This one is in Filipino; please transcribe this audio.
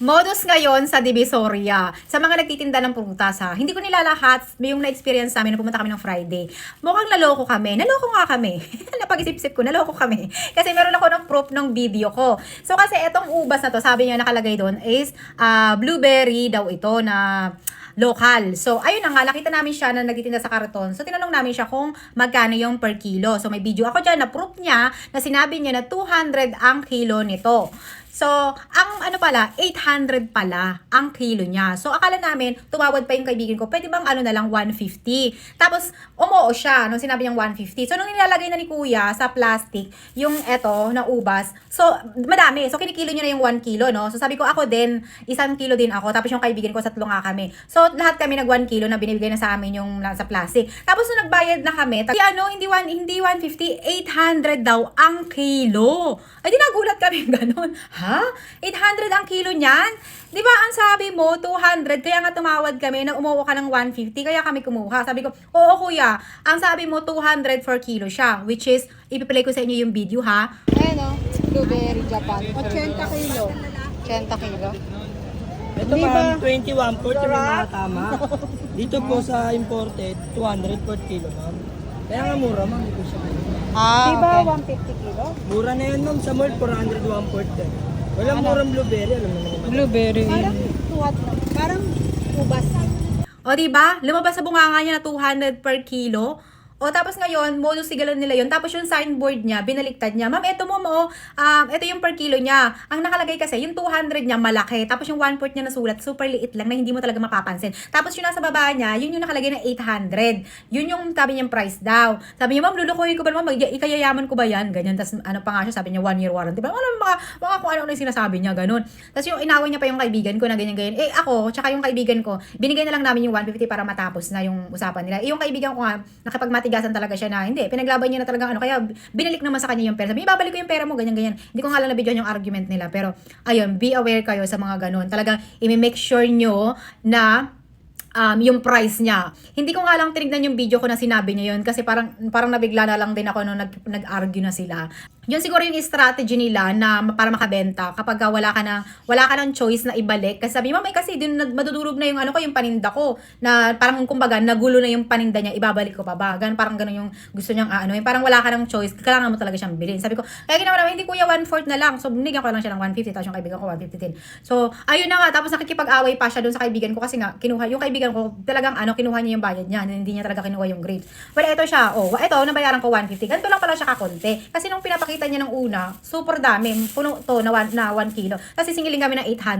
Modus ngayon sa Divisoria. Sa mga nagtitinda ng prutas ha. Hindi ko nila lahat yung na-experience namin na pumunta kami ng Friday. Mukhang naloko kami. Naloko nga kami. Napag-isip-isip ko, naloko kami. Kasi meron ako ng proof ng video ko. So kasi etong ubas na to, sabi niya nakalagay doon is ah, blueberry daw ito na local. So, ayun na nga, nakita namin siya na nagtitinda sa karton. So, tinanong namin siya kung magkano yung per kilo. So, may video ako dyan na proof niya na sinabi niya na 200 ang kilo nito. So, ang ano pala, 800 pala ang kilo niya. So, akala namin, tumawad pa yung kaibigan ko, pwede bang ano na lang 150? Tapos, umoo siya nung sinabi niyang 150. So, nung nilalagay na ni kuya sa plastic, yung eto na ubas, so, madami. So, kinikilo niya na yung 1 kilo, no? So, sabi ko, ako din, isang kilo din ako. Tapos, yung kaibigan ko, tatlo nga kami. So, lahat kami nag 1 kilo na binibigay na sa amin yung nasa plastic. Tapos, nung nagbayad na kami, kasi ano, hindi, one, hindi 150, 800 daw ang kilo. Ay, di nagulat kami ganun. Ha? 800 ang kilo niyan? Di ba ang sabi mo, 200, kaya nga tumawad kami na umuha ka ng 150, kaya kami kumuha. Sabi ko, oo kuya, ang sabi mo 200 for kilo siya, which is, ipiplay ko sa inyo yung video ha. Ayan o, blueberry Japan. 80 kilo. 80 kilo. Ito Di ma'am, ba? 21, 40 may mga tama. Dito po sa imported, 200 per kilo ma'am. Kaya nga mura ma'am, ito siya. Ah, Di ba okay. 150 kilo? Mura na yan ma'am, sa mall 400, 1 port eh. Walang murang blueberry, alam mo naman. Blueberry. Parang tuwat, parang ubas. O di ba? Lumabas sa bunganga niya na 200 per kilo. O tapos ngayon, modus sigalan nila yun. Tapos yung signboard niya, binaliktad niya. Ma'am, eto mo mo, um, eto yung per kilo niya. Ang nakalagay kasi, yung 200 niya malaki. Tapos yung 1 port niya nasulat, super liit lang na hindi mo talaga mapapansin. Tapos yung nasa baba niya, yun yung nakalagay na 800. Yun yung sabi niyang price daw. Sabi niya, ma'am, lulukuhin ko ba naman? Mag- ikayayaman ko ba yan? Ganyan. Tapos ano pa nga siya, sabi niya, one year warranty. Ano mga, mga kung ano-ano yung sinasabi niya, ganun. Tapos yung inaway niya pa yung kaibigan ko na ganyan-ganyan. Eh ako, tsaka yung kaibigan ko, binigay na lang namin yung 150 para matapos na yung usapan nila. Eh, yung kaibigan ko nga, nakapagmatigasan talaga siya na, hindi, pinaglaban niya na talagang ano, kaya binalik naman sa kanya yung pera. Sabi, ibabalik ko yung pera mo, ganyan-ganyan. Hindi ko nga lang na-video yung argument nila. Pero, ayun, be aware kayo sa mga ganun. Talagang, i-make sure nyo na um, yung price niya. Hindi ko nga lang tinignan yung video ko na sinabi niya yun kasi parang parang nabigla na lang din ako nung nag, nag-argue na sila. Yun siguro yung strategy nila na para makabenta kapag ka wala ka na wala ka ng choice na ibalik. Kasi sabi mamay kasi din madudurog na yung ano ko yung paninda ko na parang kumbaga nagulo na yung paninda niya ibabalik ko pa ba? Gan parang ganun yung gusto niyang ano yung parang wala ka ng choice kailangan mo talaga siyang bilhin. Sabi ko kaya ginawa namin hindi kuya one fourth na lang. So binigyan ko lang siya ng 150 tapos yung kaibigan ko 150 din so ayun na nga tapos nakikipag-away pa siya doon sa kaibigan ko kasi nga kinuha yung kaibigan ko talagang ano kinuha niya yung bayad niya hindi niya talaga kinuha yung grapes well ito siya oh ito nabayaran ko 150 ganito lang pala siya kakonti. Kasi nung pinapakita niya ng una super dami. Puno to na 1 na 1 kilo. Kasi singiling kami ng 800